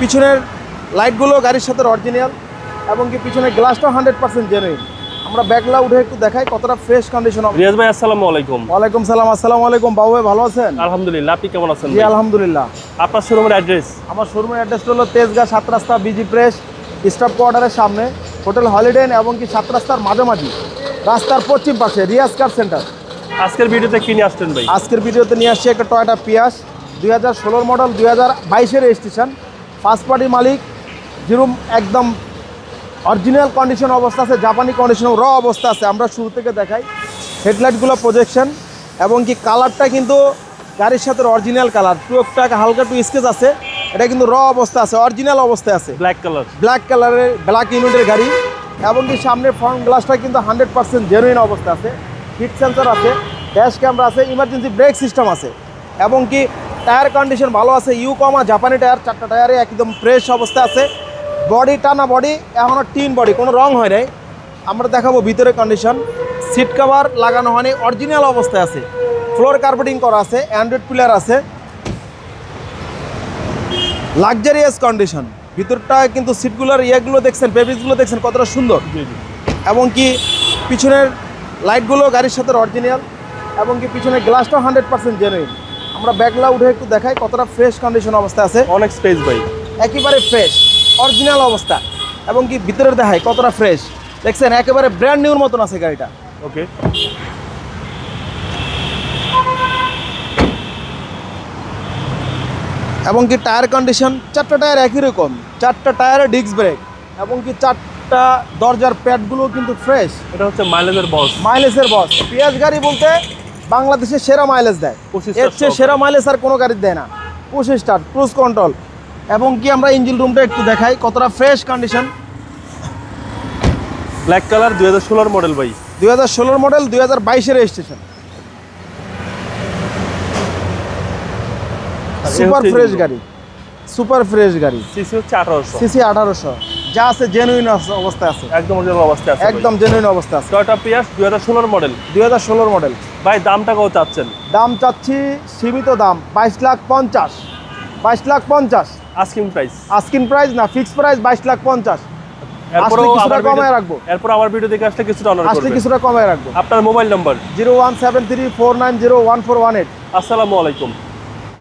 পিছনের লাইটগুলো গাড়ির সাথে অরিজিনাল এবং কি পিছনের গ্লাসটা হান্ড্রেড পার্সেন্ট জেনুইন আমরা ব্যাগলা উঠে একটু দেখাই কতটা ফ্রেশ কন্ডিশন হবে রিয়াজ ভাই আসসালামু আলাইকুম। ওয়ালাইকুম সালাম আসসালামু আলাইকুম। বাবু ভাই ভালো আছেন? আলহামদুলিল্লাহ আপনি কেমন আছেন জি আলহামদুলিল্লাহ। আপনার শোরুমের অ্যাড্রেস আমার শোরুমের অ্যাড্রেসটা হলো তেজগাঁ সাত রাস্তা বিজি প্রেস স্টাফ কোয়ার্টারের সামনে। হোটেল হলিডে এবং কি সাত রাস্তার মাঝামাঝি। রাস্তার পশ্চিম পাশে রিয়াজ কার সেন্টার আজকের ভিডিওতে কি নিয়ে আসছেন ভাই? আজকের ভিডিওতে নিয়ে আসছি একটা টয়টা পিয়াস দুই হাজার ষোলোর মডেল দুই হাজার বাইশের রেজিস্ট্রেশন ফার্স্ট পার্টি মালিক যেরকম একদম অরিজিনাল কন্ডিশন অবস্থা আছে জাপানি কন্ডিশন র অবস্থা আছে আমরা শুরু থেকে দেখাই। হেডলাইটগুলো প্রজেকশন এবং কি কালারটা কিন্তু গাড়ির সাথে অরিজিনাল কালার টুকটাক হালকা টু স্কেচ আছে এটা কিন্তু র অবস্থা আছে অরিজিনাল অবস্থায় আছে। ব্ল্যাক কালার ব্ল্যাক কালারের ব্ল্যাক ইউনিটের গাড়ি এবং কি সামনের ফ্রন্ট গ্লাসটা কিন্তু হান্ড্রেড পার্সেন্ট জেনুইন অবস্থা আছে। হিট সেন্সর আছে ড্যাশ ক্যামেরা আছে ইমার্জেন্সি ব্রেক সিস্টেম আছে এবং কি টায়ার কন্ডিশন ভালো আছে ইউ কমা জাপানি টায়ার চারটা টায়ারে একদম ফ্রেশ অবস্থা আছে। বডি টানা বডি এখনও টিন বডি কোনো রং হয় নাই। আমরা দেখাবো ভিতরে কন্ডিশন সিট কভার লাগানো হয়নি অরিজিনাল অবস্থায় আছে। ফ্লোর কার্পেটিং করা আছে অ্যান্ড্রয়েড পিলার আছে। লাক্সারিয়াস কন্ডিশন ভিতরটা কিন্তু সিটগুলোর ইয়েগুলো দেখছেন পেপিসগুলো দেখছেন কতটা সুন্দর। এবং কি পিছনের লাইটগুলো গাড়ির সাথে অরিজিনাল এবং কি পিছনের গ্লাসটাও হান্ড্রেড পার্সেন্ট জেনুইন আমরা ব্যাগলা উঠে একটু দেখাই কতটা ফ্রেশ কন্ডিশন অবস্থা আছে। অনেক স্পেস ভাই। একেবারে ফ্রেশ অরিজিনাল অবস্থা। এবং কি ভিতরের দেখায় কতটা ফ্রেশ দেখছেন একেবারে ব্র্যান্ড নিউর মতন আছে গাড়িটা। ওকে এবং কি টায়ার কন্ডিশন চারটা টায়ার একই রকম। চারটা টায়ারে ডিস্ক ব্রেক এবং কি চারটা দরজার প্যাডগুলো কিন্তু ফ্রেশ এটা হচ্ছে মাইলেজের বস মাইলেজের বস পিয়াজ গাড়ি বলতে বাংলাদেশের সেরা মাইলেজ দেয়। এর চেয়ে সেরা মাইলেজ আর কোনো গাড়ি দেয় না। পুশ স্টার্ট ক্রুজ কন্ট্রোল এবং কি আমরা ইঞ্জিন রুমটা একটু দেখাই কতটা ফ্রেশ কন্ডিশন ব্ল্যাক কালার দুই হাজার ষোলোর মডেল ভাই। দুই হাজার ষোলোর মডেল দুই হাজার বাইশের রেজিস্ট্রেশন সুপার ফ্রেশ গাড়ি। সুপার ফ্রেশ গাড়ি। সিসি হচ্ছে আঠারোশো। সিসি আঠারোশো। যা আছে জেনুইন অবস্থা আছে। একদম অরিজিনাল অবস্থায় আছে একদম জেনুইন অবস্থা আছে। টয়টা পিয়াস দুই হাজার ষোলোর মডেল দুই হাজার ষোলোর মডেল ভাই দামটা কত চাচ্ছেন? দাম চাচ্ছি সীমিত দাম বাইশ লাখ পঞ্চাশ। বাইশ লাখ পঞ্চাশ। আস্কিং প্রাইস আস্কিন প্রাইস না ফিক্স প্রাইস বাইশ লাখ পঞ্চাশ। এরপরও আসলে কিছুটা আবার কমায় ভিডিও- রাখব। এরপর আমার ভিডিও দেখে আসলে কিছুটা অনার আসলে কিছুটা কমায় রাখব। আপনার mobile number zero one seven three four nine zero one four one eight. আসসালামু আলাইকুম।